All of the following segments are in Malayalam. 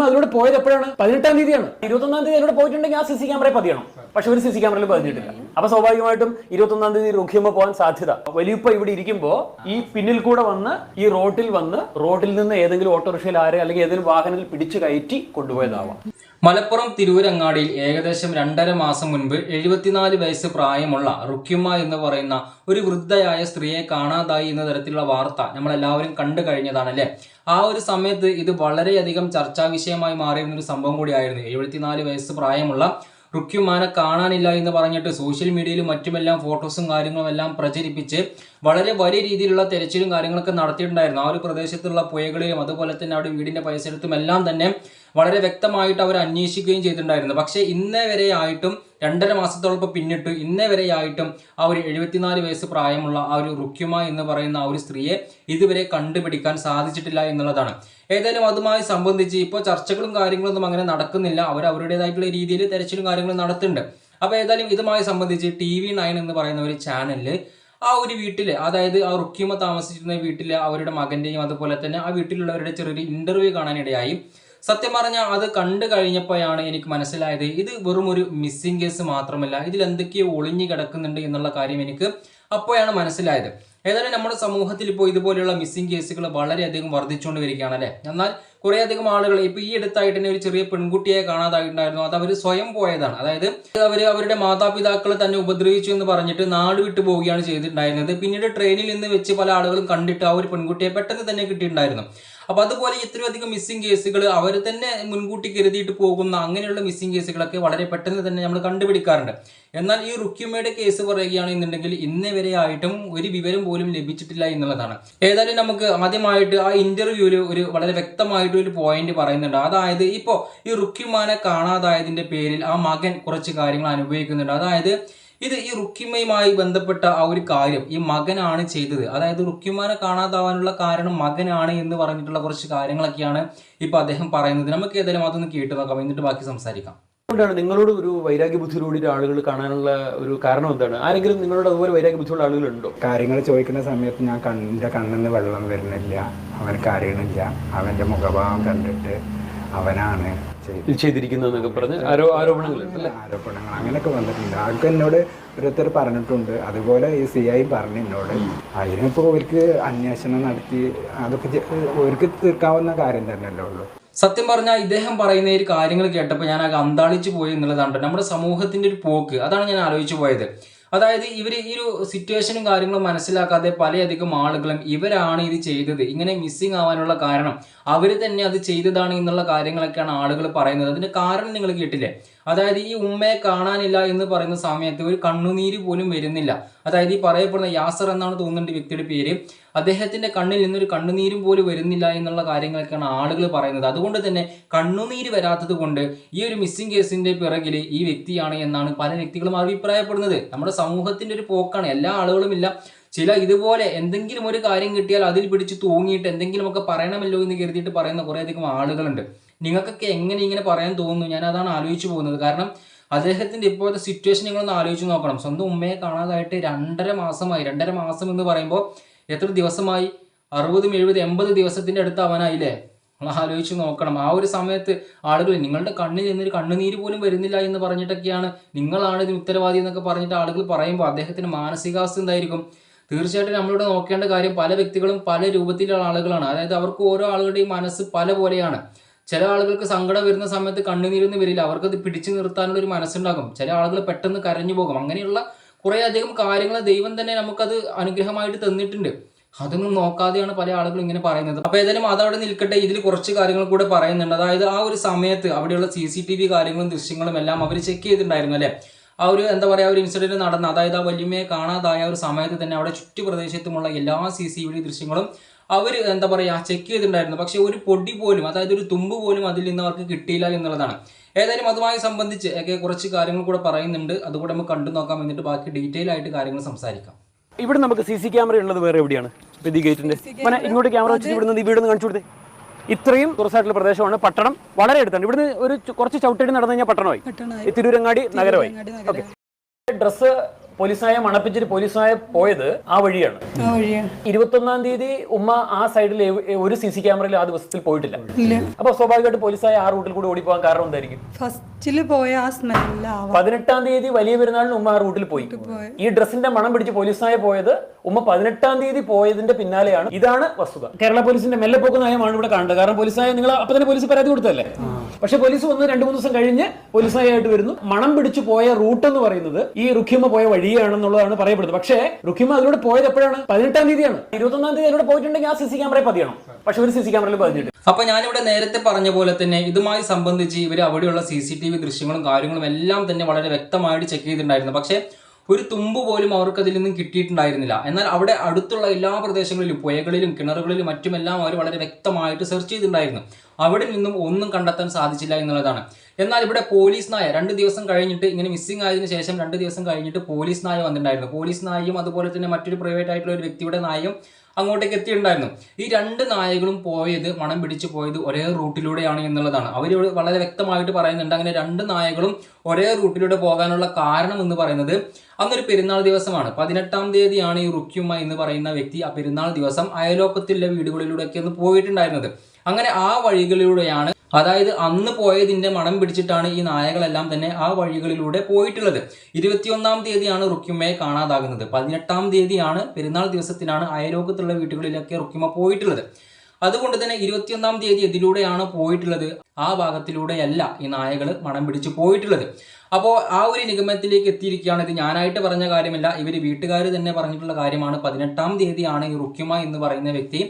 റുക്യുമ അതിലൂടെ പോയത് എപ്പോഴാണ്? പതിനെട്ടാം തീയതിയാണ്. ഇരുപത്തൊന്നാം തീയതി അതിലൂടെ പോയിട്ടുണ്ടെങ്കിൽ ആ സി സി ക്യാമറയെ പതിയണം. പക്ഷെ ഒരു സി സി ക്യാമറയിൽ പതിഞ്ഞിട്ടില്ല. അപ്പൊ സ്വാഭാവികമായിട്ടും ഇരുപത്തൊന്നാം തീയതി റുക്യുമ പോകാൻ സാധ്യത. വലിയപ്പ ഇവിടെ ഇരിക്കുമ്പോ ഈ പിന്നിൽ കൂടെ വന്ന് ഈ റോട്ടിൽ വന്ന് റോഡിൽ നിന്ന് ഏതെങ്കിലും ഓട്ടോറിക്ഷയിൽ ആരെ അല്ലെങ്കിൽ ഏതെങ്കിലും വാഹനത്തിൽ പിടിച്ചു കയറ്റി കൊണ്ടുപോയതാവാം. മലപ്പുറം തിരൂരങ്ങാടിയിൽ ഏകദേശം രണ്ടര മാസം മുൻപ് എഴുപത്തിനാല് വയസ്സ് പ്രായമുള്ള റുക്യുമ്മ എന്ന് പറയുന്ന ഒരു വൃദ്ധയായ സ്ത്രീയെ കാണാതായി എന്ന തരത്തിലുള്ള വാർത്ത നമ്മളെല്ലാവരും കണ്ടു കഴിഞ്ഞതാണല്ലേ? ആ ഒരു സമയത്ത് ഇത് വളരെയധികം ചർച്ചാ വിഷയമായി മാറിയിരുന്ന ഒരു സംഭവം കൂടിയായിരുന്നു. എഴുപത്തിനാല് വയസ്സ് പ്രായമുള്ള റുക്യുമാനെ കാണാനില്ല എന്ന് പറഞ്ഞിട്ട് സോഷ്യൽ മീഡിയയിലും മറ്റുമെല്ലാം ഫോട്ടോസും കാര്യങ്ങളും എല്ലാം പ്രചരിപ്പിച്ച് വളരെ വലിയ രീതിയിലുള്ള തെരച്ചിലും കാര്യങ്ങളൊക്കെ നടത്തിയിട്ടുണ്ടായിരുന്നു. ആ ഒരു പ്രദേശത്തുള്ള പുഴകളിലും അതുപോലെ തന്നെ അവിടെ വീടിന്റെ പരിസരത്തും എല്ലാം തന്നെ വളരെ വ്യക്തമായിട്ട് അവർ അന്വേഷിക്കുകയും ചെയ്തിട്ടുണ്ടായിരുന്നു. പക്ഷേ ഇന്നേ വരെ ആയിട്ടും രണ്ടര മാസത്തോളം പിന്നിട്ട് ഇന്നേ വരെ ആയിട്ടും ആ ഒരു എഴുപത്തിനാല് വയസ്സ് പ്രായമുള്ള ആ ഒരു റുക്യുമ എന്ന് പറയുന്ന ആ ഒരു സ്ത്രീയെ ഇതുവരെ കണ്ടുപിടിക്കാൻ സാധിച്ചിട്ടില്ല എന്നുള്ളതാണ്. ഏതായാലും അതുമായി സംബന്ധിച്ച് ഇപ്പോൾ ചർച്ചകളും കാര്യങ്ങളൊന്നും അങ്ങനെ നടക്കുന്നില്ല. അവർ അവരുടേതായിട്ടുള്ള രീതിയിൽ തെരച്ചിലും കാര്യങ്ങളും നടത്തുന്നുണ്ട്. അപ്പോൾ ഏതായാലും ഇതുമായി സംബന്ധിച്ച് ടി വി നയൻ എന്ന് പറയുന്ന ഒരു ചാനലിൽ ആ ഒരു വീട്ടിൽ അതായത് ആ റുക്യുമ താമസിച്ചിരുന്ന വീട്ടിലെ അവരുടെ മകന്റെയും അതുപോലെ തന്നെ ആ വീട്ടിലുള്ളവരുടെ ചെറിയൊരു ഇന്റർവ്യൂ കാണാനിടയായി. സത്യം പറഞ്ഞാൽ അത് കണ്ടു കഴിഞ്ഞപ്പോഴാണ് എനിക്ക് മനസ്സിലായത് ഇത് വെറും ഒരു മിസ്സിംഗ് കേസ് മാത്രമല്ല. ഇതിൽ എന്തൊക്കെയോ ഒളിഞ്ഞു കിടക്കുന്നുണ്ട് എന്നുള്ള കാര്യം എനിക്ക് അപ്പോഴാണ് മനസ്സിലായത്. ഏതായാലും നമ്മുടെ സമൂഹത്തിൽ ഇപ്പോൾ ഇതുപോലെയുള്ള മിസ്സിംഗ് കേസുകൾ വളരെയധികം വർദ്ധിച്ചുകൊണ്ട് വരികയാണ് അല്ലേ? എന്നാൽ കുറേയധികം ആളുകൾ ഇപ്പോൾ ഈ അടുത്തായിട്ട് തന്നെ ഒരു ചെറിയ പെൺകുട്ടിയെ കാണാതായിട്ടുണ്ടായിരുന്നു. അത് അവർ സ്വയം പോയതാണ്. അതായത് അവർ അവരുടെ മാതാപിതാക്കൾ തന്നെ ഉപദ്രവിച്ചു എന്ന് പറഞ്ഞിട്ട് നാട് വിട്ടു പോവുകയാണ് ചെയ്തിട്ടുണ്ടായിരുന്നത്. പിന്നീട് ട്രെയിനിൽ നിന്ന് വെച്ച് പല ആളുകളും കണ്ടിട്ട് ആ ഒരു പെൺകുട്ടിയെ പെട്ടെന്ന് തന്നെ കിട്ടിയിട്ടുണ്ടായിരുന്നു. അപ്പൊ അതുപോലെ ഇത്രയും അധികം മിസ്സിംഗ് കേസുകൾ അവർ തന്നെ മുൻകൂട്ടി കരുതിയിട്ട് പോകുന്ന അങ്ങനെയുള്ള മിസ്സിംഗ് കേസുകളൊക്കെ വളരെ പെട്ടെന്ന് തന്നെ നമ്മൾ കണ്ടുപിടിക്കാറുണ്ട്. എന്നാൽ ഈ റുക്യുമയുടെ കേസ് പറയുകയാണെന്നുണ്ടെങ്കിൽ ഇന്നേ വരെ ആയിട്ടും ഒരു വിവരം പോലും ലഭിച്ചിട്ടില്ല എന്നുള്ളതാണ്. ഏതായാലും നമുക്ക് ആദ്യമായിട്ട് ആ ഇന്റർവ്യൂവിൽ ഒരു വളരെ വ്യക്തമായിട്ട് ഒരു പോയിന്റ് പറയുന്നുണ്ട്. അതായത് ഇപ്പോൾ ഈ റുക്യുമാനെ കാണാതായതിന്റെ പേരിൽ ആ മകൻ കുറച്ച് കാര്യങ്ങൾ അനുഭവിക്കുന്നുണ്ട്. അതായത് ഇത് ഈ റുക്കിമയുമായി ബന്ധപ്പെട്ട ആ ഒരു കാര്യം ഈ മകനാണ് ചെയ്തത്. അതായത് റുക്കിമാനെ കാണാതാവാനുള്ള കാരണം മകനാണ് എന്ന് പറഞ്ഞിട്ടുള്ള കുറച്ച് കാര്യങ്ങളൊക്കെയാണ് ഇപ്പൊ അദ്ദേഹം പറയുന്നത്. നമുക്ക് ഏതായാലും അതൊന്ന് കേട്ട് നോക്കാം. എന്നിട്ട് ബാക്കി സംസാരിക്കാം. അതുകൊണ്ടാണ് നിങ്ങളോട് ഒരു വൈരാഗ്യ ബുദ്ധിയിലൂടെ ആളുകൾ കാണാനുള്ള ഒരു കാരണം എന്താണ്? ആരെങ്കിലും നിങ്ങളോട് അതുപോലെ വൈരാഗ്യ ബുദ്ധിയുള്ള ആളുകൾ ഉണ്ടോ കാര്യങ്ങൾ ചോദിക്കുന്ന സമയത്ത് ഞാൻ കണ്ണിന്റെ കണ്ണിൽ നിന്ന് വെള്ളം വരുന്നില്ല. അവൻ കരയണില്ല. അവന്റെ മുഖഭാവം കണ്ടിട്ട് അവനാണ് ചെയ്തിരിക്കുന്നതെന്നൊക്കെ പറഞ്ഞ് ആരോ ആരോപണങ്ങൾ അല്ലേ? ആരോപണങ്ങൾ അങ്ങനെയൊക്കെ വന്നിട്ടുണ്ട്. ആൾക്ക് എന്നോട് ഓരോരുത്തർ പറഞ്ഞിട്ടുണ്ട്. അതുപോലെ ഈ സി ഐ പറഞ്ഞു എന്നോട്. അതിനിപ്പോൾ അവർക്ക് അന്വേഷണം നടത്തി അതൊക്കെ അവർക്ക് തീർക്കാവുന്ന കാര്യം തന്നെയല്ലേ ഉള്ളൂ. സത്യം പറഞ്ഞാൽ ഇദ്ദേഹം പറയുന്ന ഈ ഒരു കാര്യങ്ങൾ കേട്ടപ്പോൾ ഞാൻ ആകെ അന്താളിച്ചു പോയി എന്നുള്ളതാണ്. നമ്മുടെ സമൂഹത്തിന്റെ ഒരു പോക്ക്. അതാണ് ഞാൻ ആലോചിച്ചു പോയത്. അതായത് ഇവർ ഈ ഒരു സിറ്റുവേഷനും കാര്യങ്ങളും മനസ്സിലാക്കാതെ പലയധികം ആളുകളും ഇവരാണ് ഇത് ചെയ്തത്. ഇങ്ങനെ മിസ്സിങ് ആവാനുള്ള കാരണം അവർ തന്നെ അത് ചെയ്തതാണ് എന്നുള്ള കാര്യങ്ങളൊക്കെയാണ് ആളുകൾ പറയുന്നത്. അതിന്റെ കാരണം നിങ്ങൾ കേട്ടില്ലേ? അതായത് ഈ ഉമ്മയെ കാണാനില്ല എന്ന് പറയുന്ന സമയത്ത് ഒരു കണ്ണുനീര് പോലും വരുന്നില്ല. അതായത് ഈ പറയപ്പെടുന്ന യാസർ എന്നാണ് തോന്നുന്നുണ്ട് വ്യക്തിയുടെ പേര്. അദ്ദേഹത്തിന്റെ കണ്ണിൽ നിന്നൊരു കണ്ണുനീരും പോലും വരുന്നില്ല എന്നുള്ള കാര്യങ്ങളൊക്കെയാണ് ആളുകൾ പറയുന്നത്. അതുകൊണ്ട് തന്നെ കണ്ണുനീര് വരാത്തത് കൊണ്ട് ഈ ഒരു മിസ്സിംഗ് കേസിന്റെ പിറകിൽ ഈ വ്യക്തിയാണ് എന്നാണ് പല വ്യക്തികളും അഭിപ്രായപ്പെടുന്നത്. നമ്മുടെ സമൂഹത്തിന്റെ ഒരു പോക്കാണ്. എല്ലാ ആളുകളും ഇല്ല. ചില ഇതുപോലെ എന്തെങ്കിലും ഒരു കാര്യം കിട്ടിയാൽ അതിൽ പിടിച്ച് തൂങ്ങിയിട്ട് എന്തെങ്കിലുമൊക്കെ പറയണമല്ലോ എന്ന് കരുതിയിട്ട് പറയുന്ന കുറേയധികം ആളുകളുണ്ട്. നിങ്ങൾക്കൊക്കെ എങ്ങനെ ഇങ്ങനെ പറയാൻ തോന്നുന്നു? ഞാൻ അതാണ് ആലോചിച്ചു പോകുന്നത്. കാരണം അദ്ദേഹത്തിന്റെ ഇപ്പോഴത്തെ സിറ്റുവേഷൻ നിങ്ങളൊന്ന് ആലോചിച്ച് നോക്കണം. സ്വന്തം ഉമ്മയെ കാണാതായിട്ട് രണ്ടര മാസമായി. രണ്ടര മാസം എന്ന് പറയുമ്പോൾ എത്ര ദിവസമായി? അറുപതും എഴുപത് എൺപത് ദിവസത്തിന്റെ അടുത്ത് അവനായില്ലേ നമ്മൾ ആലോചിച്ച് നോക്കണം. ആ ഒരു സമയത്ത് ആളുകൾ നിങ്ങളുടെ കണ്ണിൽ നിന്നൊരു കണ്ണുനീര് പോലും വരുന്നില്ല എന്ന് പറഞ്ഞിട്ടൊക്കെയാണ് നിങ്ങളാണ് ഇതിന് ഉത്തരവാദി എന്നൊക്കെ പറഞ്ഞിട്ട് ആളുകൾ പറയുമ്പോൾ അദ്ദേഹത്തിന് മാനസികാവസ്ഥ എന്തായിരിക്കും? തീർച്ചയായിട്ടും നമ്മളിവിടെ നോക്കേണ്ട കാര്യം പല വ്യക്തികളും പല രൂപത്തിലുള്ള ആളുകളാണ്. അതായത് അവർക്ക് ഓരോ ആളുകളുടെയും മനസ്സ് പല പോലെയാണ്. ചില ആളുകൾക്ക് സങ്കടം വരുന്ന സമയത്ത് കണ്ണുനീരൊന്നും വരില്ല. അവർക്കത് പിടിച്ചു നിർത്താനുള്ള ഒരു മനസ്സുണ്ടാകും. ചില ആളുകൾ പെട്ടെന്ന് കരഞ്ഞു പോകും. അങ്ങനെയുള്ള കുറേ അധികം കാര്യങ്ങൾ ദൈവം തന്നെ നമുക്കത് അനുഗ്രഹമായിട്ട് തന്നിട്ടുണ്ട്. അതൊന്നും നോക്കാതെയാണ് പല ആളുകളും ഇങ്ങനെ പറയുന്നത്. അപ്പൊ ഏതായാലും അതവിടെ നിൽക്കട്ടെ. ഇതിൽ കുറച്ച് കാര്യങ്ങൾ കൂടെ പറയുന്നുണ്ട്. അതായത് ആ ഒരു സമയത്ത് അവിടെയുള്ള സി സി ടി വി കാര്യങ്ങളും ദൃശ്യങ്ങളും എല്ലാം അവർ ചെക്ക് ചെയ്തിട്ടുണ്ടായിരുന്നു അല്ലേ? ആ ഒരു എന്താ പറയുക ഒരു ഇൻസിഡന്റ് നടന്ന അതായത് ആ വല്യമ്മയെ കാണാതായ ഒരു സമയത്ത് തന്നെ അവിടെ ചുറ്റു പ്രദേശത്തുമുള്ള എല്ലാ സി സി വി ദൃശ്യങ്ങളും അവർ എന്താ പറയുക ചെക്ക് ചെയ്തിട്ടുണ്ടായിരുന്നു. പക്ഷെ ഒരു പൊടി പോലും അതായത് ഒരു തുമ്പ് പോലും അതിൽ നിന്ന് അവർക്ക് കിട്ടിയില്ല എന്നുള്ളതാണ്. ഏതായാലും അതുമായി സംബന്ധിച്ച് ഒക്കെ കുറച്ച് കാര്യങ്ങൾ കൂടെ പറയുന്നുണ്ട്. അതുകൂടെ നമുക്ക് കണ്ടു നോക്കാം. എന്നിട്ട് ബാക്കി ഡീറ്റെയിൽ ആയിട്ട് കാര്യങ്ങൾ സംസാരിക്കാം. ഇവിടെ നമുക്ക് സി സി ക്യാമറ ഉള്ളത് വേറെ എവിടെയാണ്? ഗേറ്റിന്റെ ഇങ്ങോട്ട് ക്യാമറ വെച്ച് ഇവിടുന്ന് ഈ വീടൊന്ന് കാണിച്ചു കൊടുത്തേ. ഇത്രയും തുറസായിട്ടുള്ള പ്രദേശമാണ് പട്ടണം. വളരെ അടുത്താണ്. ഇവിടുന്ന് ഒരു കുറച്ച് ചവിട്ടടി നടന്നു കഴിഞ്ഞാൽ പട്ടണമായി. തിരൂരങ്ങാടി നഗരമായി. ഓക്കെ ഡ്രസ്സ് പോലീസ് നായ മണപ്പിച്ചിട്ട് പോലീസായ പോയത് ആ വഴിയാണ്. ഇരുപത്തൊന്നാം തീയതി ഉമ്മ ആ സൈഡിൽ ഒരു സി സി ക്യാമറയിൽ ആ ദിവസത്തിൽ പോയിട്ടില്ല. അപ്പൊ സ്വാഭാവികമായിട്ട് പോലീസായ ആ റൂട്ടിൽ കൂടി ഓടിപ്പോകാൻ കാരണം എന്തായിരിക്കും? ഫസ്റ്റിൽ പോയ ആ സ്മെല്ല പതിനെട്ടാം തീയതി വലിയ പെരുന്നാളിന് ഉമ്മ ആ റൂട്ടിൽ പോയി. ഈ ഡ്രസ്സിന്റെ മണം പിടിച്ച് പോലീസായ പോയത് ഉമ്മ പതിനെട്ടാം തീയതി പോയതിന്റെ പിന്നാലെയാണ്. ഇതാണ് വസ്തുത. കേരള പോലീസിന്റെ മെല്ലെ പോക്ക് നയമാണ് ഇവിടെ കാണുന്നത് കാരണം പോലീസായ നിങ്ങൾ അപ്പൊ തന്നെ പോലീസ് പരാതി കൊടുത്തല്ലേ പക്ഷെ പോലീസ് വന്ന് രണ്ടു മൂന്ന് ദിവസം കഴിഞ്ഞ് പോലീസായിട്ട് വരുന്നു. മണം പിടിച്ചു പോയ റൂട്ട് എന്ന് പറയുന്നത് ഈ റുഖിമ പോയ വഴിയാണെന്നുള്ളതാണ് പറയപ്പെടുന്നത്. പക്ഷേ റുഖിമ അതിലൂടെ പോയത് എപ്പോഴാണ്? പതിനെട്ടാം തീയതിയാണ്. ഇരുപത്തൊന്നാം തീയതി അതിലൂടെ പോയിട്ടുണ്ടെങ്കിൽ ആ സി സി ക്യാമറയിൽ പതിയണം. പക്ഷെ ഒരു സി സി ക്യാമറയിൽ പതിഞ്ഞിട്ട് അപ്പൊ ഞാനിവിടെ നേരത്തെ പറഞ്ഞ പോലെ തന്നെ ഇതുമായി സംബന്ധിച്ച് ഇവർ അവിടെയുള്ള സി സി ടി വി ദൃശ്യങ്ങളും കാര്യങ്ങളും എല്ലാം തന്നെ വളരെ വ്യക്തമായിട്ട് ചെക്ക് ചെയ്തിട്ടുണ്ടായിരുന്നു. പക്ഷേ ഒരു തുമ്പ് പോലും അവർക്ക് അതിൽ നിന്നും കിട്ടിയിട്ടുണ്ടായിരുന്നില്ല. എന്നാൽ അവിടെ അടുത്തുള്ള എല്ലാ പ്രദേശങ്ങളിലും പുഴകളിലും കിണറുകളിലും മറ്റുമെല്ലാം അവർ വളരെ വ്യക്തമായിട്ട് സെർച്ച് ചെയ്തിട്ടുണ്ടായിരുന്നു. അവിടെ നിന്നും ഒന്നും കണ്ടെത്താൻ സാധിച്ചില്ല എന്നുള്ളതാണ്. എന്നാൽ ഇവിടെ പോലീസ് നായ രണ്ട് ദിവസം കഴിഞ്ഞിട്ട് ഇങ്ങനെ മിസ്സിംഗ് ആയതിനു ശേഷം രണ്ട് ദിവസം കഴിഞ്ഞിട്ട് പോലീസ് നായ വന്നിട്ടുണ്ടായിരുന്നു. പോലീസ് നായയും അതുപോലെ തന്നെ മറ്റൊരു പ്രൈവറ്റ് ആയിട്ടുള്ള ഒരു വ്യക്തിയുടെ നായയും അങ്ങോട്ടേക്ക് എത്തിയിട്ടുണ്ടായിരുന്നു. ഈ രണ്ട് നായകളും പോയത് മണം പിടിച്ചു പോയത് ഒരേ റൂട്ടിലൂടെയാണ് എന്നുള്ളതാണ്. അവർ വളരെ വ്യക്തമായിട്ട് പറയുന്നുണ്ട്. അങ്ങനെ രണ്ട് നായകളും ഒരേ റൂട്ടിലൂടെ പോകാനുള്ള കാരണം എന്ന് പറയുന്നത് അന്നൊരു പെരുന്നാൾ ദിവസമാണ്. പതിനെട്ടാം തീയതിയാണ് ഈ റുക്യുമ്മ എന്ന് പറയുന്ന വ്യക്തി ആ പെരുന്നാൾ ദിവസം അയലോക്കത്തിലെ വീടുകളിലൂടെയൊക്കെ ഒന്ന് പോയിട്ടുണ്ടായിരുന്നത്. അങ്ങനെ ആ വഴികളിലൂടെയാണ് അതായത് അന്ന് പോയതിന്റെ മണം പിടിച്ചിട്ടാണ് ഈ നായകളെല്ലാം തന്നെ ആ വഴികളിലൂടെ പോയിട്ടുള്ളത്. ഇരുപത്തിയൊന്നാം തീയതിയാണ് റുക്യുമ്മയെ കാണാതാകുന്നത്. പതിനെട്ടാം തീയതിയാണ് പെരുന്നാൾ ദിവസത്തിനാണ് അയലോകത്തുള്ള വീടുകളിലൊക്കെ റുക്യുമ്മ പോയിട്ടുള്ളത്. അതുകൊണ്ട് തന്നെ ഇരുപത്തിയൊന്നാം തീയതി ഇതിലൂടെയാണ് പോയിട്ടുള്ളത്. ആ ഭാഗത്തിലൂടെയല്ല ഈ നായകൾ മണം പിടിച്ച് പോയിട്ടുള്ളത്. അപ്പോൾ ആ ഒരു നിഗമനത്തിലേക്ക് എത്തിയിരിക്കുകയാണ്. ഇത് ഞാനായിട്ട് പറഞ്ഞ കാര്യമല്ല. ഇവർ വീട്ടുകാർ തന്നെ പറഞ്ഞിട്ടുള്ള കാര്യമാണ്. പതിനെട്ടാം തീയതിയാണ് ഈ റുക്യുമ എന്ന് പറയുന്ന വ്യക്തി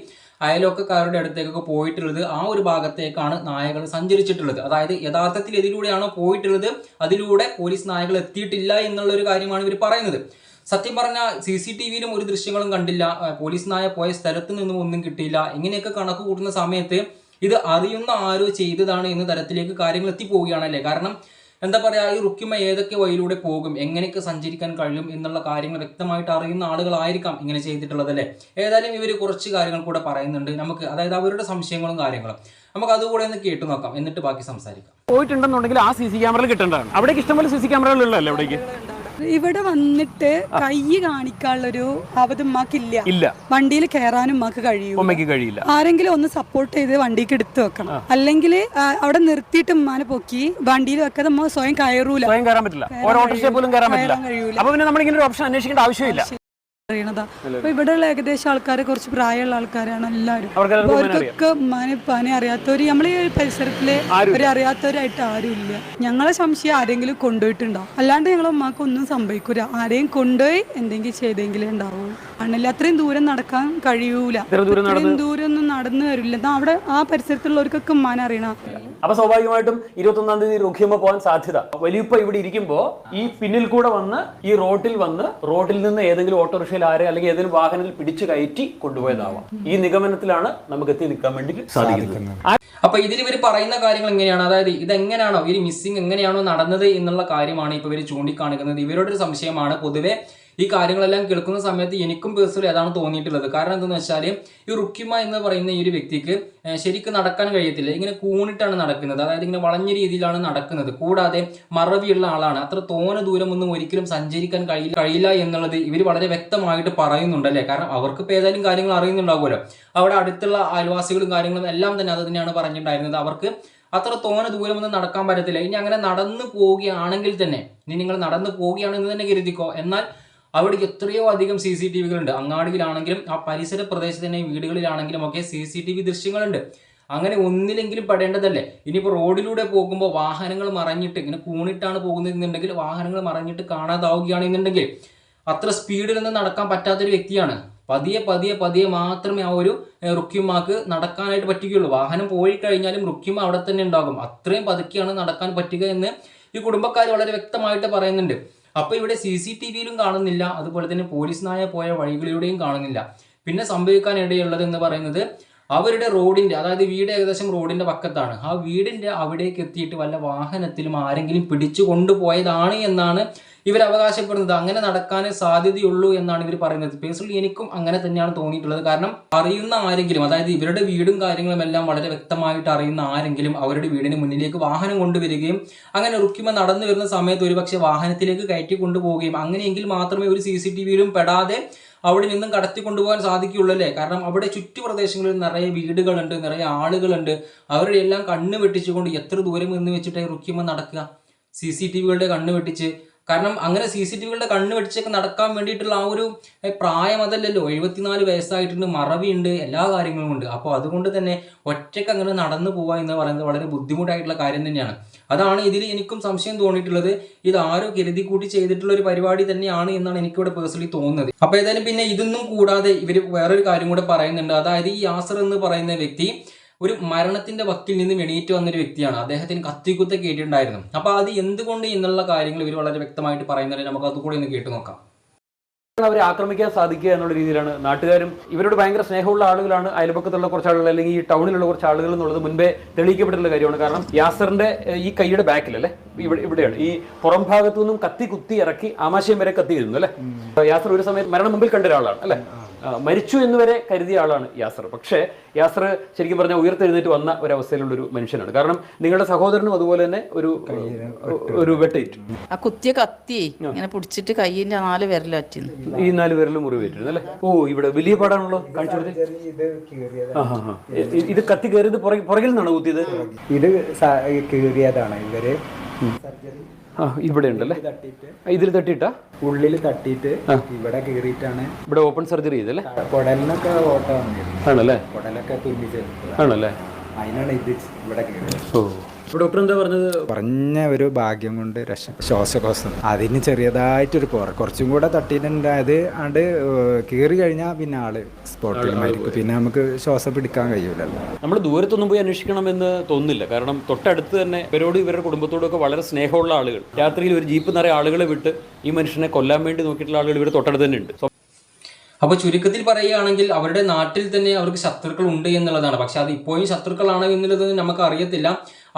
അയലോക്കക്കാരുടെ അടുത്തേക്കൊക്കെ പോയിട്ടുള്ളത് ആ ഒരു ഭാഗത്തേക്കാണ് നായകൾ സഞ്ചരിച്ചിട്ടുള്ളത്. അതായത് യഥാർത്ഥത്തിൽ ഇതിലൂടെയാണോ പോയിട്ടുള്ളത് അതിലൂടെ പോലീസ് നായകൾ എത്തിയിട്ടില്ല എന്നുള്ള ഒരു കാര്യമാണ് ഇവർ പറയുന്നത്. സത്യം പറഞ്ഞാൽ സി സി ടി വിയിലും ഒരു ദൃശ്യങ്ങളും കണ്ടില്ല. പോലീസ് നായ പോയ സ്ഥലത്ത് നിന്നും ഒന്നും കിട്ടിയില്ല. ഇങ്ങനെയൊക്കെ കണക്ക് കൂട്ടുന്ന സമയത്ത് ഇത് അറിയുന്ന ആരോ ചെയ്തതാണ് എന്ന തരത്തിലേക്ക് കാര്യങ്ങൾ എത്തിപ്പോവുകയാണല്ലേ? കാരണം എന്താ പറയാ ഈ റുക്കിമ ഏതൊക്കെ വഴിയിലൂടെ പോകും എങ്ങനെയൊക്കെ സഞ്ചരിക്കാൻ കഴിയും എന്നുള്ള കാര്യങ്ങൾ വ്യക്തമായിട്ട് അറിയുന്ന ആളുകളായിരിക്കാം ഇങ്ങനെ ചെയ്തിട്ടുള്ളത് അല്ലേ? ഏതായാലും ഇവർ കുറച്ച് കാര്യങ്ങൾ കൂടെ പറയുന്നുണ്ട്. നമുക്ക് അതായത് അവരുടെ സംശയങ്ങളും കാര്യങ്ങളും നമുക്ക് അതുകൂടെ ഒന്ന് കേട്ടു നോക്കാം. എന്നിട്ട് ബാക്കി സംസാരിക്കാം. പോയിട്ടുണ്ടെന്നുണ്ടെങ്കിൽ ആ സി സി ക്യാമറയിൽ കിട്ടേണ്ടതാണ്. അവിടേക്ക് ഇഷ്ടംപോലെ സി സി ക്യാമറകളല്ലേ അവിടേക്ക്? ഇവിടെ വന്നിട്ട് കൈ കാണിക്കാനുള്ളൊരു അവധി ഉമ്മാക്കില്ല. ഇല്ല. വണ്ടിയിൽ കയറാനും ഉമ്മാക്ക് കഴിയും ഉമ്മയ്ക്ക് കഴിയില്ല. ആരെങ്കിലും ഒന്ന് സപ്പോർട്ട് ചെയ്ത് വണ്ടിക്ക് എടുത്തു വെക്കണം. അല്ലെങ്കിൽ അവിടെ നിർത്തിയിട്ട് ഉമ്മാനെ പൊക്കി വണ്ടിയിൽ വെക്കാതെ ഉമ്മ സ്വയം കയറൂല. സ്വയം കയറാൻ പറ്റില്ല. ഒരു ഓട്ടോറിക്ഷ പോലും കയറാൻ പറ്റില്ല. അപ്പൊ പിന്നെ നമ്മൾ ഇങ്ങനെ ഒരു ഓപ്ഷൻ അന്വേഷിക്കേണ്ട ആവശ്യമില്ല. അറിയണതാ അപ്പൊ ഇവിടെയുള്ള ഏകദേശം ആൾക്കാരെ കുറച്ച് പ്രായമുള്ള ആൾക്കാരാണ് എല്ലാവരും. അപ്പൊ അവർക്കൊക്കെ ഉമ്മാനെ ഉപ്പാനെ അറിയാത്തവര് നമ്മളെ ഈ പരിസരത്തിൽ ഒരു അറിയാത്തവരായിട്ട് ആരും ഇല്ല ഞങ്ങളെ സംശയം ആരെങ്കിലും കൊണ്ടുപോയിട്ടുണ്ടാവും അല്ലാണ്ട് ഞങ്ങളെ ഉമ്മാക്ക് ഒന്നും സംഭവിക്കൂല. ആരെയും കൊണ്ടുപോയി എന്തെങ്കിലും ചെയ്തെങ്കിലേ ഉണ്ടാവുള്ളൂ. ആണല്ലേ? അത്രയും ദൂരം നടക്കാൻ കഴിയൂല. അത്രയും ദൂരം ഒന്നും നടന്നു വരില്ല. അവിടെ ആ പരിസരത്തുള്ളവർക്കൊക്കെ ഉമ്മാനെ അറിയണം. അപ്പൊ സ്വാഭാവികമായിട്ടും ഇരുപത്തൊന്നാം തീയതി റുഖിയമ്മ പോകാൻ സാധ്യത. വലിയപ്പ ഇവിടെ ഇരിക്കുമ്പോ ഈ പിന്നിൽ കൂടെ വന്ന് ഈ റോട്ടിൽ വന്ന് റോഡിൽ നിന്ന് ഏതെങ്കിലും ഓട്ടോറിക്ഷയിൽ ആരെ അല്ലെങ്കിൽ ഏതെങ്കിലും വാഹനത്തിൽ പിടിച്ചു കയറ്റി കൊണ്ടുപോയതാവാം. ഈ നിഗമനത്തിലാണ് നമുക്ക് എത്തി നിൽക്കാൻ വേണ്ടി സാധിക്കുന്നത്. അപ്പൊ ഇതിൽ ഇവർ പറയുന്ന കാര്യങ്ങൾ എങ്ങനെയാണ്? അതായത് ഇത് ഇതെങ്ങനെയാണോ ഈ മിസ്സിംഗ് എങ്ങനെയാണോ നടന്നത് എന്നുള്ള കാര്യമാണ് ഇപ്പൊ ഇവർ ചൂണ്ടിക്കാണിക്കുന്നത്. ഇവരുടെ ഒരു സംശയമാണ്. പൊതുവെ ഈ കാര്യങ്ങളെല്ലാം കേൾക്കുന്ന സമയത്ത് എനിക്കും പേഴ്സണലി അതാണ് തോന്നിയിട്ടുള്ളത്. കാരണം എന്തെന്ന് വെച്ചാൽ ഈ റുക്കിമ എന്ന് പറയുന്ന ഈ ഒരു വ്യക്തിക്ക് ശരിക്കും നടക്കാൻ കഴിയത്തില്ല. ഇങ്ങനെ കൂണിട്ടാണ് നടക്കുന്നത്. അതായത് ഇങ്ങനെ വളഞ്ഞ രീതിയിലാണ് നടക്കുന്നത്. കൂടാതെ മറവിയുള്ള ആളാണ്. അത്ര തോന ദൂരമൊന്നും ഒരിക്കലും സഞ്ചരിക്കാൻ കഴിയില്ല കഴിയില്ല എന്നുള്ളത് ഇവർ വളരെ വ്യക്തമായിട്ട് പറയുന്നുണ്ട് അല്ലേ? കാരണം അവർക്ക് ഇപ്പോൾ ഏതായാലും കാര്യങ്ങൾ അറിയുന്നുണ്ടാകുമല്ലോ അവിടെ അടുത്തുള്ള അയൽവാസികളും കാര്യങ്ങളും എല്ലാം തന്നെ അത് തന്നെയാണ് പറഞ്ഞിട്ടുണ്ടായിരുന്നത്. അവർക്ക് അത്ര തോന ദൂരമൊന്നും നടക്കാൻ പറ്റത്തില്ല. ഇനി അങ്ങനെ നടന്നു പോവുകയാണെങ്കിൽ തന്നെ ഇനി നിങ്ങൾ നടന്നു പോവുകയാണെന്ന് തന്നെ കരുതിക്കോ. എന്നാൽ അവിടെ എത്രയോ അധികം സി സി ടി വികളുണ്ട്. അങ്ങാടിയിലാണെങ്കിലും ആ പരിസര പ്രദേശത്തിന്റെയും വീടുകളിലാണെങ്കിലും ഒക്കെ സി സി ടി വി ദൃശ്യങ്ങളുണ്ട്. അങ്ങനെ ഒന്നിലെങ്കിലും പെടേണ്ടതല്ലേ? ഇനിയിപ്പോൾ റോഡിലൂടെ പോകുമ്പോൾ വാഹനങ്ങൾ മറഞ്ഞിട്ട് ഇങ്ങനെ കൂണിട്ടാണ് പോകുന്നതെന്നുണ്ടെങ്കിൽ വാഹനങ്ങൾ മറഞ്ഞിട്ട് കാണാതാവുകയാണെന്നുണ്ടെങ്കിൽ അത്ര സ്പീഡിലൊന്നും നടക്കാൻ പറ്റാത്തൊരു വ്യക്തിയാണ്. പതിയെ പതിയെ പതിയെ മാത്രമേ ആ ഒരു റുക്യുമാക്ക് നടക്കാനായിട്ട് പറ്റുകയുള്ളൂ. വാഹനം പോയി കഴിഞ്ഞാലും റുക്യുമ അവിടെ തന്നെ ഉണ്ടാകും. അത്രയും പതുക്കെയാണ് നടക്കാൻ പറ്റുക എന്ന് ഈ കുടുംബക്കാർ വളരെ വ്യക്തമായിട്ട് പറയുന്നുണ്ട്. അപ്പൊ ഇവിടെ സി സി ടി വിയിലും കാണുന്നില്ല. അതുപോലെ തന്നെ പോലീസ് നായ പോയ വഴികളിലൂടെയും കാണുന്നില്ല. പിന്നെ സംഭവിക്കാൻ ഇടയുള്ളത് എന്ന് പറയുന്നത് അവരുടെ റോഡിന്റെ അതായത് വീട് ഏകദേശം റോഡിന്റെ പക്കത്താണ് ആ വീടിന്റെ അവിടേക്ക് എത്തിയിട്ട് വല്ല വാഹനത്തിലും ആരെങ്കിലും പിടിച്ചു കൊണ്ടുപോയതാണ് എന്നാണ് ഇവർ അവകാശപ്പെടുന്നത് അങ്ങനെ നടക്കാനേ സാധ്യതയുള്ളൂ എന്നാണ് ഇവർ പറയുന്നത്. പേഴ്സണലി എനിക്കും അങ്ങനെ തന്നെയാണ് തോന്നിയിട്ടുള്ളത്. കാരണം അറിയുന്ന ആരെങ്കിലും അതായത് ഇവരുടെ വീടും കാര്യങ്ങളും എല്ലാം വളരെ വ്യക്തമായിട്ട് അറിയുന്ന ആരെങ്കിലും അവരുടെ വീടിന് മുന്നിലേക്ക് വാഹനം കൊണ്ടുവരികയും അങ്ങനെ റുക്കിമ നടന്നു വരുന്ന സമയത്ത് ഒരുപക്ഷെ വാഹനത്തിലേക്ക് കയറ്റി കൊണ്ടുപോവുകയും അങ്ങനെയെങ്കിൽ മാത്രമേ ഒരു സി സി ടി വിയിലും പെടാതെ അവിടെ നിന്നും കടത്തി കൊണ്ടുപോകാൻ സാധിക്കുള്ളൂ അല്ലേ കാരണം അവിടെ ചുറ്റുപ്രദേശങ്ങളിൽ നിറയെ വീടുകളുണ്ട് നിറയെ ആളുകളുണ്ട്. അവരുടെ എല്ലാം കണ്ണ് വെട്ടിച്ചുകൊണ്ട് എത്ര ദൂരം നിന്ന് വെച്ചിട്ട് റുക്കിമ നടക്കുക? സി സി ടി വികളുടെ കണ്ണ് വെട്ടിച്ച് കാരണം അങ്ങനെ സി സി ടി വികളുടെ കണ്ണ് വെടിച്ചൊക്കെ നടക്കാൻ വേണ്ടിയിട്ടുള്ള ആ ഒരു പ്രായം അതല്ലല്ലോ എഴുപത്തിനാല് വയസ്സായിട്ടുണ്ട് മറവിയുണ്ട് എല്ലാ കാര്യങ്ങളും ഉണ്ട്. അപ്പോൾ അതുകൊണ്ട് തന്നെ ഒറ്റയ്ക്ക് അങ്ങനെ നടന്നു പോവുക എന്ന് പറയുന്നത് വളരെ ബുദ്ധിമുട്ടായിട്ടുള്ള കാര്യം തന്നെയാണ്. അതാണ് ഇതിൽ എനിക്കും സംശയം തോന്നിയിട്ടുള്ളത്. ഇത് ആരോ കരുതി കൂട്ടി ചെയ്തിട്ടുള്ള ഒരു പരിപാടി തന്നെയാണ് എന്നാണ് എനിക്കിവിടെ പേഴ്സണലി തോന്നുന്നത്. അപ്പോൾ ഏതായാലും പിന്നെ ഇതൊന്നും കൂടാതെ ഇവർ വേറൊരു കാര്യം കൂടെ പറയുന്നുണ്ട്. അതായത് ഈ യാസർ എന്ന് പറയുന്ന വ്യക്തി ഒരു മരണത്തിന്റെ വക്കിൽ നിന്നും എണീറ്റ് വന്നൊരു വ്യക്തിയാണ്. അദ്ദേഹത്തിന് കത്തിക്കുത്ത കേട്ടിട്ടുണ്ടായിരുന്നു. അപ്പോൾ അത് എന്തുകൊണ്ട് എന്നുള്ള കാര്യങ്ങൾ ഇവർ വളരെ വ്യക്തമായിട്ട് പറയുന്നത് നമുക്ക് അതുകൂടി ഒന്ന് കേട്ടു നോക്കാം. അവരെ ആക്രമിക്കാൻ സാധിക്കുക എന്നുള്ള രീതിയിലാണ് നാട്ടുകാരും ഇവരോട് ഭയങ്കര സ്നേഹമുള്ള ആളുകളാണ് അയൽപക്കത്തുള്ള കുറച്ച് ആളുകൾ അല്ലെങ്കിൽ ഈ ടൗണിലുള്ള കുറച്ച് ആളുകൾ എന്നുള്ളത് മുൻപേ തെളിയിക്കപ്പെട്ടിട്ടുള്ള കാര്യമാണ്. കാരണം യാസറിന്റെ ഈ കൈയുടെ ബാക്കിലല്ലേ ഇവിടെ ഇവിടെയാണ്. ഈ പുറം ഭാഗത്തു നിന്നും കത്തി കുത്തി ഇറക്കി ആമാശയം വരെ കത്തി ഇരുന്നു അല്ലേ യാസർ ഒരു സമയത്ത് മരണം മുമ്പിൽ കണ്ട ഒരാളാണ് അല്ലേ? മരിച്ചു എന്ന് വരെ കരുതിയ ആളാണ് യാസർ. പക്ഷേ യാസർ ശരിക്കും പറഞ്ഞാൽ ഉയർത്തെഴുന്നേറ്റ് വന്ന ഒരവസ്ഥയിലുള്ള ഒരു മനുഷ്യനാണ്. കാരണം നിങ്ങളുടെ സഹോദരനും അതുപോലെ തന്നെ ഒരു ഒരു വെട്ടേറ്റു. ആ കുത്തിയ കത്തി ഇങ്ങനെ പിടിച്ചിട്ട് കയ്യിന്റെ നാല് വിരലറ്റിന്ന് ഈ നാല് വിരലും മുറിവേറ്റിരുന്നു അല്ലേ? ഓ ഇവിടെ വലിയ പാടാണല്ലോ കാണിച്ചു ഇത് കത്തി കയറിയത് പുറകിൽ പുറകിൽ നിന്നാണ് കുത്തിയത്? ഇത് കീറിയതാണ് ഇവർ. സർജറി. ഇവിടെ ഉണ്ടല്ലേ? ഇതിൽ തട്ടിയിട്ടാ. ഉള്ളിൽ തട്ടിയിട്ട്? ഇവിടെ കീറിയിട്ടാണ് ഇവിടെ ഓപ്പൺ സർജറി ചെയ്തല്ലേ? കുടലിനൊക്കെ ഓട്ടം ആണല്ലേ? കുടലൊക്കെ തുന്നിച്ചെടുത്തത് ആണല്ലേ? അതിനാണ് ഇത് ഇവിടെ കീറിയത്. ഓ. ഡോക്ടർ എന്താ പറഞ്ഞത്? പറഞ്ഞ ഒരു ഭാഗ്യം കൊണ്ട് രക്ഷ ശ്വാസകോശം. അതിന് ചെറിയതായിട്ടൊരു കുറ കുറച്ചും കൂടെ തട്ടിയിട്ടുണ്ടായത് ആണ്ട് കീറി കഴിഞ്ഞാൽ പിന്നെ ആൾ സ്പോട്ടിൽ മരിക്കും. പിന്നെ നമുക്ക് ശ്വാസം പിടിക്കാൻ കഴിയൂലല്ലോ. നമ്മൾ ദൂരത്തൊന്നും പോയി അന്വേഷിക്കണം എന്ന് തോന്നുന്നില്ല. കാരണം തൊട്ടടുത്ത് തന്നെ ഇവരോട് ഇവരുടെ കുടുംബത്തോടൊക്കെ വളരെ സ്നേഹമുള്ള ആളുകൾ. രാത്രിയിൽ ഒരു ജീപ്പ് നിറയെ ആളുകളെ വിട്ട് ഈ മനുഷ്യനെ കൊല്ലാൻ വേണ്ടി നോക്കിയിട്ടുള്ള ആളുകൾ ഇവർ തൊട്ടടുത്ത് തന്നെ ഉണ്ട്. അപ്പോൾ ചുരുക്കത്തിൽ പറയുകയാണെങ്കിൽ അവരുടെ നാട്ടിൽ തന്നെ അവർക്ക് ശത്രുക്കൾ ഉണ്ട് എന്നുള്ളതാണ്. പക്ഷെ അത് ഇപ്പോഴും ശത്രുക്കളാണ് എന്നുള്ളത് നമുക്ക് അറിയത്തില്ല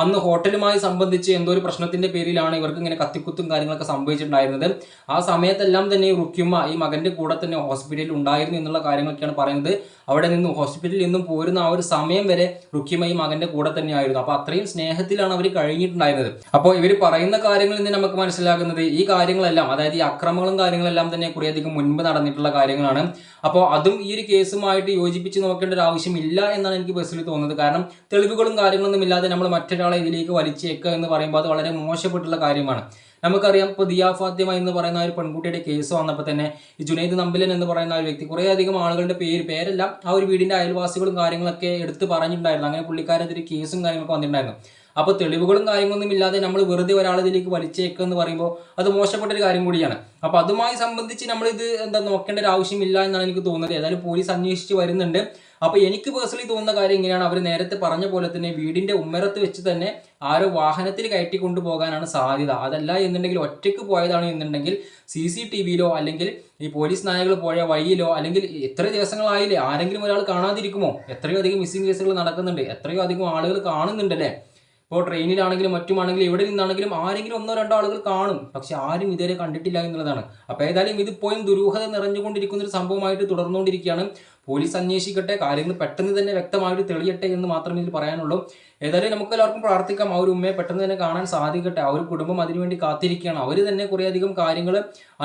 അന്ന് ഹോട്ടലുമായി സംബന്ധിച്ച് എന്തോ ഒരു പ്രശ്നത്തിന്റെ പേരിലാണ് ഇവർക്ക് ഇങ്ങനെ കത്തിക്കുത്തും കാര്യങ്ങളൊക്കെ സംഭവിച്ചിട്ടുണ്ടായിരുന്നത്. ആ സമയത്തെല്ലാം തന്നെ ഈ റുക്യുമ്മ ഈ മകന്റെ കൂടെ തന്നെ ഹോസ്പിറ്റലിൽ ഉണ്ടായിരുന്നു എന്നുള്ള കാര്യങ്ങളൊക്കെയാണ് പറയുന്നത്. അവിടെ നിന്നും ഹോസ്പിറ്റലിൽ നിന്നും പോരുന്ന ആ ഒരു സമയം വരെ റുക്യുമ്മ ഈ മകന്റെ കൂടെ തന്നെയായിരുന്നു അപ്പോൾ അത്രയും സ്നേഹത്തിലാണ് അവർ കഴിഞ്ഞിട്ടുണ്ടായിരുന്നത്. അപ്പോൾ ഇവർ പറയുന്ന കാര്യങ്ങളിൽ നിന്ന് നമുക്ക് മനസ്സിലാക്കുന്നത് ഈ കാര്യങ്ങളെല്ലാം അതായത് ഈ അക്രമങ്ങളും കാര്യങ്ങളെല്ലാം തന്നെ കുറേയധികം മുൻപ് നടന്നിട്ടുള്ള കാര്യങ്ങളാണ്. അപ്പോൾ അതും ഈ ഒരു കേസുമായിട്ട് യോജിപ്പിച്ച് നോക്കേണ്ട ഒരു ആവശ്യമില്ല എന്നാണ് എനിക്ക് പേഴ്സണലി തോന്നുന്നത്. കാരണം തെളിവുകളും കാര്യങ്ങളൊന്നും ഇല്ലാതെ നമ്മൾ മറ്റൊരാളെ ഇതിലേക്ക് വലിച്ചേക്കുക എന്ന് പറയുമ്പോൾ അത് വളരെ മോശപ്പെട്ടുള്ള കാര്യമാണ്. നമുക്കറിയാം ഇപ്പോൾ ദിയാ ഫാത്തിമ എന്ന് പറയുന്ന ഒരു പെൺകുട്ടിയുടെ കേസ് വന്നപ്പോൾ തന്നെ ജുനൈദ് നമ്പിലൻ എന്ന് പറയുന്ന ഒരു വ്യക്തി കുറേ അധികം ആളുകളുടെ പേര് പേരെല്ലാം ആ ഒരു വീടിന്റെ അയൽവാസികളും കാര്യങ്ങളൊക്കെ എടുത്ത് പറഞ്ഞിട്ടുണ്ടായിരുന്നു. അങ്ങനെ പുള്ളിക്കാരെതിരെ കേസും കാര്യങ്ങളൊക്കെ വന്നിട്ടുണ്ടായിരുന്നു. അപ്പോൾ തെളിവുകളും കാര്യങ്ങളൊന്നും ഇല്ലാതെ നമ്മൾ വെറുതെ ഒരാളിതിലേക്ക് വലിച്ചേക്കുക എന്ന് പറയുമ്പോൾ അത് മോശപ്പെട്ട ഒരു കാര്യം കൂടിയാണ്. അപ്പോൾ അതുമായി സംബന്ധിച്ച് നമ്മൾ ഇത് എന്താ നോക്കേണ്ട ഒരു ആവശ്യമില്ല എന്നാണ് എനിക്ക് തോന്നുന്നത്. ഏതായാലും പോലീസ് അന്വേഷിച്ച് വരുന്നുണ്ട്. അപ്പോൾ എനിക്ക് പേഴ്സണലി തോന്നുന്ന കാര്യം ഇങ്ങനെയാണ്. അവർ നേരത്തെ പറഞ്ഞ പോലെ തന്നെ വീടിന്റെ ഉമ്മരത്ത് വെച്ച് തന്നെ ആരോ വാഹനത്തിൽ കയറ്റി കൊണ്ടുപോകാനാണ് സാധ്യത. അതല്ല എന്നുണ്ടെങ്കിൽ ഒറ്റയ്ക്ക് പോയതാണ് എന്നുണ്ടെങ്കിൽ സി സി ടി വിയിലോ അല്ലെങ്കിൽ ഈ പോലീസ് നായകൾ പോയ വഴിയിലോ അല്ലെങ്കിൽ എത്ര ദിവസങ്ങളായില്ലേ? ആരെങ്കിലും ഒരാൾ കാണാതിരിക്കുമോ? എത്രയോ അധികം മിസ്സിംഗ് കേസുകൾ നടക്കുന്നുണ്ട്. എത്രയോ അധികം ആളുകൾ കാണുന്നുണ്ടല്ലേ ഇപ്പോൾ ട്രെയിനിലാണെങ്കിലും മറ്റുമാണെങ്കിലും എവിടെ നിന്നാണെങ്കിലും ആരെങ്കിലും ഒന്നോ രണ്ടോ ആളുകൾ കാണും. പക്ഷെ ആരും ഇതുവരെ കണ്ടിട്ടില്ല എന്നുള്ളതാണ്. അപ്പോൾ ഏതായാലും ഇതിപ്പോഴും ദുരൂഹത നിറഞ്ഞുകൊണ്ടിരിക്കുന്ന ഒരു സംഭവമായിട്ട് തുടർന്നുകൊണ്ടിരിക്കുകയാണ്. പോലീസ് അന്വേഷിക്കട്ടെ കാര്യങ്ങൾ പെട്ടെന്ന് തന്നെ വ്യക്തമായിട്ട് തെളിയട്ടെ എന്ന് മാത്രമേ ഇതിൽ പറയാനുള്ളൂ. ഏതായാലും നമുക്ക് എല്ലാവർക്കും പ്രാർത്ഥിക്കാം. ആ ഒരു ഉമ്മയെ പെട്ടെന്ന് തന്നെ കാണാൻ സാധിക്കട്ടെ. ആ ഒരു കുടുംബം അതിനുവേണ്ടി കാത്തിരിക്കുകയാണ്. അവർ തന്നെ കുറേയധികം കാര്യങ്ങൾ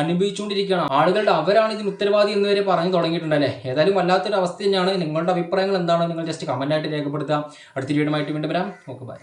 അനുഭവിച്ചുകൊണ്ടിരിക്കുകയാണ്. ആളുകളുടെ അവരാണ് ഇതിന് ഉത്തരവാദി എന്ന് വരെ പറഞ്ഞു തുടങ്ങിയിട്ടുണ്ട് അല്ലേ? ഏതായാലും വല്ലാത്തൊരു അവസ്ഥ തന്നെയാണ്. നിങ്ങളുടെ അഭിപ്രായങ്ങൾ എന്താണോ നിങ്ങൾ ജസ്റ്റ് കമന്റായിട്ട് രേഖപ്പെടുത്തുക. അടുത്ത വീഡിയോ ആയിട്ട് വീണ്ടും വരാം. Okay bye